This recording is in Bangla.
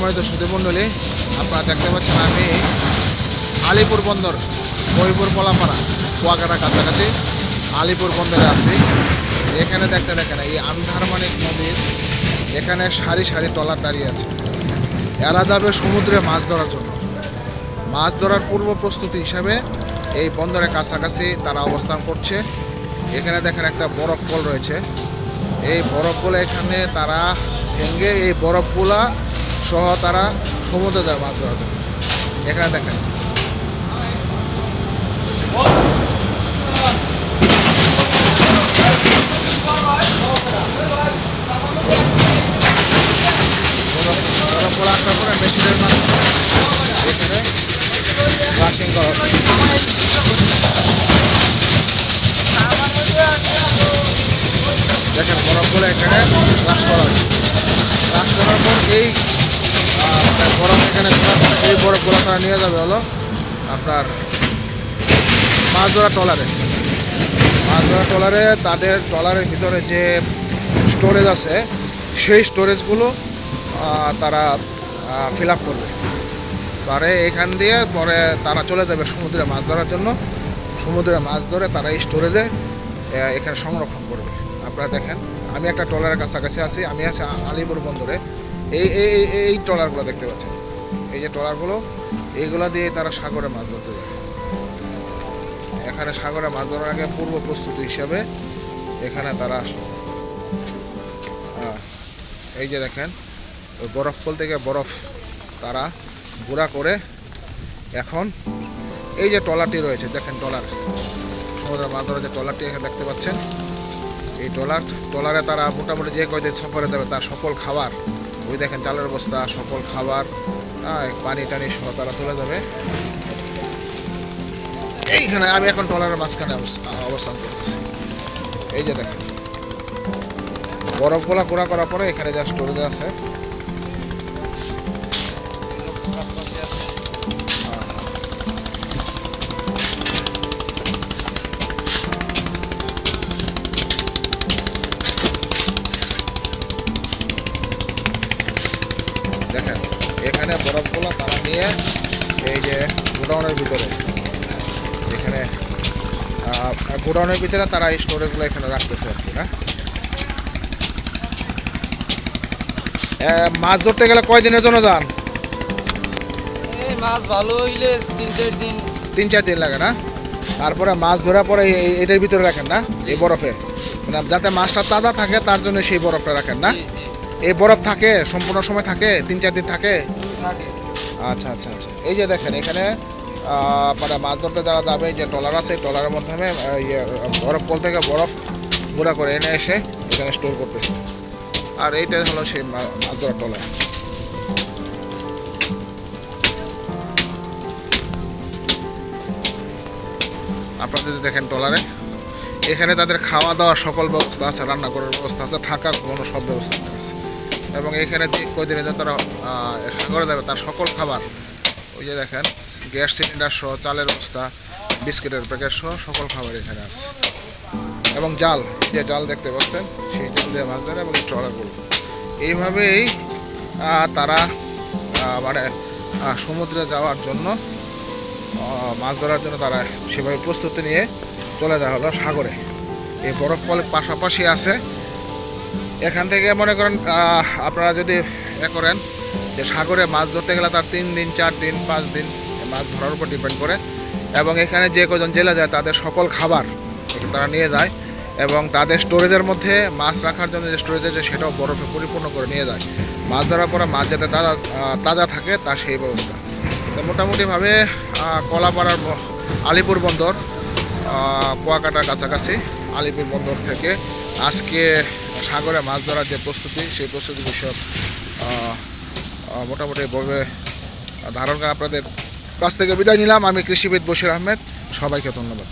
সম্মানিত সুধীমণ্ডলী, আপনারা দেখতে পাচ্ছেন আমি আলিপুর বন্দর বইপুর পলাপাড়া, কুয়াকাটা কাছাকাছি আলিপুর বন্দরে আছি। এখানে দেখতে দেখেন, এই আন্ধারমানিক নদীর এখানে সারি সারি ট্রলার দাঁড়িয়ে আছে। এরা যাবে সমুদ্রে মাছ ধরার জন্য। মাছ ধরার পূর্ব প্রস্তুতি হিসাবে এই বন্দরের কাছাকাছি তারা অবস্থান করছে। এখানে দেখেন একটা বরফ কল রয়েছে। এই বরফগুলো এখানে তারা ভেঙে এই বরফগুলা সহ তারা সমুদ্রে যায় মাছ ধরার জন্য এখানে দেখেন বরফগুলো আসার পরে মেশিনের মাধ্যমে এখানে ওয়াশিং করা হচ্ছে দেখেন বরফগুলো এখানে ক্রাশ করা হচ্ছে ক্রাশ করার পর এই আহ, আপনার বরফ এখানে থাকার পর এই তারা নিয়ে যাবে হলো আপনার মাছ ধরা ট্রলারে। মাছ ধরা ট্রলারে তাদের ট্রলারের ভিতরে যে স্টোরেজ আছে, সেই স্টোরেজগুলো তারা ফিল আপ করবে। পরে এখান দিয়ে পরে তারা চলে যাবে সমুদ্রে মাছ ধরার জন্য। সমুদ্রে মাছ ধরে তারা এই স্টোরেজে এখানে সংরক্ষণ করবে। আপনারা দেখেন, আমি একটা ট্রলারের কাছাকাছি আছি, আমি আছি আলিপুর বন্দরে। এই- এই ট্রলারগুলো দেখতে পাচ্ছেন। এই যে ট্রলারগুলো এইগুলো দিয়ে তারা সাগরে মাছ ধরতে যায়। এখানে সাগরে মাছ ধরার আগে পূর্ব প্রস্তুতি হিসাবে এখানে তারা এই যে দেখেন, ওই বরফ কল থেকে বরফ তারা গুঁড়া করে এখন এই যে ট্রলারটি রয়েছে, দেখেন ট্রলার সমুদ্র মাছ ধরার যে ট্রলারটি এখানে দেখতে পাচ্ছেন, এই ট্রলার ট্রলারে তারা মোটামুটি যে কয়দিন সফরে দেবে তার সকল খাবার, ওই দেখেন চালের বস্তা, সকল খাবার পানি টানি সহ তারা চলে যাবে। এইখানে আমি এখন ট্রলারের মাঝখানে অবস- অবস্থান করতেছি। এই যে দেখেন। বরফগুলা গোড়া করার পরে এখানে যা স্টোরেজ আছে এখানে বরফগুলো তারা নিয়ে এই যে গোডাউনের ভিতরে। এখানে গোডাউনের ভিতরে তারা এই স্টোরেজগুলো এখানে রাখতেছে আর কি না? মাছ ধরতে গেলে কয় দিনের জন্য যান? এই মাছ ভালো হইলে তিন চার দিন। তিন চার দিন লাগে না? তারপরে মাছ ধরার পরে এটার ভিতরে রাখেন না? এই বরফে। মানে যাতে মাছটা তাজা থাকে তার জন্য সেই বরফটা রাখেন না? এই বরফ থাকে সম্পূর্ণ সময় থাকে তিন চার দিন থাকে আচ্ছা আচ্ছা আচ্ছা। এই যে দেখেন এখানে মানে মাছ ধরতে যারা যাবে যে ট্রলার আছে এই ট্রলারের মাধ্যমে ইয়ে, বরফ কল থেকে বরফ গুঁড়া করে এনে এসে এখানে স্টোর করতেছে। আর এইটাই হলো সেই মাছ ধরার ট্রলার। আপনারা যদি দেখেন ট্রলারে এখানে তাদের খাওয়া দাওয়ার সকল ব্যবস্থা আছে রান্না করার ব্যবস্থা আছে থাকা কোনো সব ব্যবস্থা আছে। এবং এখানে যে কয়দিনে যে তারা সাগরে যাবে তার সকল খাবার। ওই যে দেখেন, গ্যাস সিলিন্ডার সহ, চালের বস্তা, বিস্কিটের প্যাকেট সহ, সকল খাবার এখানে আছে। এবং জাল যে জাল দেখতে পাচ্ছেন, সেই জাল দিয়ে মাছ ধরে এবং ট্রলারগুলো এইভাবেই তারা মানে সমুদ্রে যাওয়ার জন্য মাছ ধরার জন্য তারা সেভাবে প্রস্তুতি নিয়ে চলে যাওয়া হলো সাগরে। এই বরফ পাশাপাশি আছে এখান থেকে মনে করেন আপনারা যদি এ করেন যে সাগরে মাছ ধরতে গেলে তার তিন দিন, চার দিন, পাঁচ দিন মাছ ধরার উপর ডিপেন্ড করে। এবং এখানে যে কজন জেলে যায়, তাদের সকল খাবার তারা নিয়ে যায় এবং তাদের স্টোরেজের মধ্যে মাছ রাখার জন্য যে স্টোরেজ আছে, সেটাও বরফে পরিপূর্ণ করে নিয়ে যায়। মাছ ধরার পরে মাছ যাতে তাজা তাজা থাকে, তার সেই ব্যবস্থা। তো মোটামুটিভাবে কলাপাড়ার আলিপুর বন্দর কুয়াকাটার কাছাকাছি আলিপুর বন্দর থেকে আজকে সাগরে মাছ ধরার যে প্রস্তুতি, সেই প্রস্তুতি বিষয়ক মোটামুটিভাবে ধারণ করে আপনাদের কাছ থেকে বিদায় নিলাম। আমি কৃষিবিদ বশির আহমেদ, সবাইকে ধন্যবাদ।